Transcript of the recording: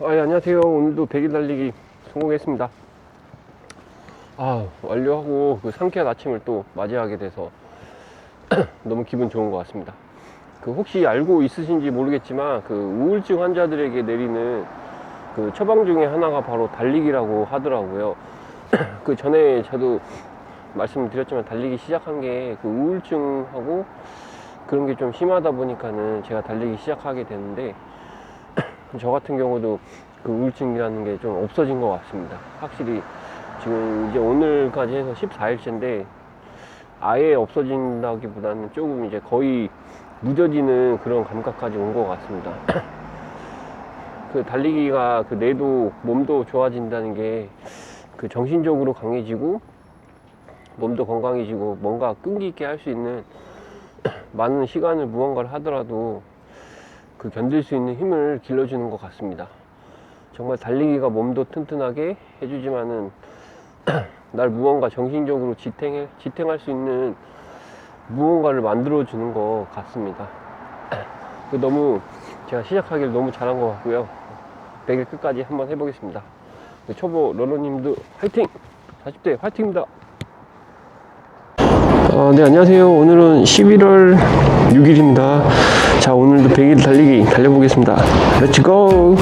아, 예, 안녕하세요. 오늘도 100일 달리기 성공했습니다. 아, 완료하고 그 상쾌한 아침을 또 맞이하게 돼서 너무 기분 좋은 것 같습니다. 그 혹시 알고 있으신지 모르겠지만 그 우울증 환자들에게 내리는 그 처방 중에 하나가 바로 달리기라고 하더라고요. 그 전에 저도 말씀드렸지만 달리기 시작한 게 그 우울증하고 그런 게 좀 심하다 보니까는 제가 달리기 시작하게 됐는데 저 같은 경우도 그 우울증이라는 게 좀 없어진 것 같습니다. 확실히 지금 이제 오늘까지 해서 14일째인데 아예 없어진다기보다는 조금 이제 거의 무뎌지는 그런 감각까지 온 것 같습니다. 그 달리기가 그 뇌도 몸도 좋아진다는 게 그 정신적으로 강해지고 몸도 건강해지고 뭔가 끈기 있게 할 수 있는 많은 시간을 무언가를 하더라도 그 견딜 수 있는 힘을 길러주는 것 같습니다. 정말 달리기가 몸도 튼튼하게 해주지만은 날 무언가 정신적으로 지탱해, 지탱할 수 있는 무언가를 만들어 주는 것 같습니다. 그 너무 제가 시작하기를 너무 잘한 것 같고요. 100일 끝까지 한번 해보겠습니다. 그 초보 러너님도 화이팅! 40대 화이팅입니다! 아, 네, 안녕하세요. 오늘은 11월 6일입니다. 자, 오늘도 100일 달리기 달려보겠습니다. 렛츠 고!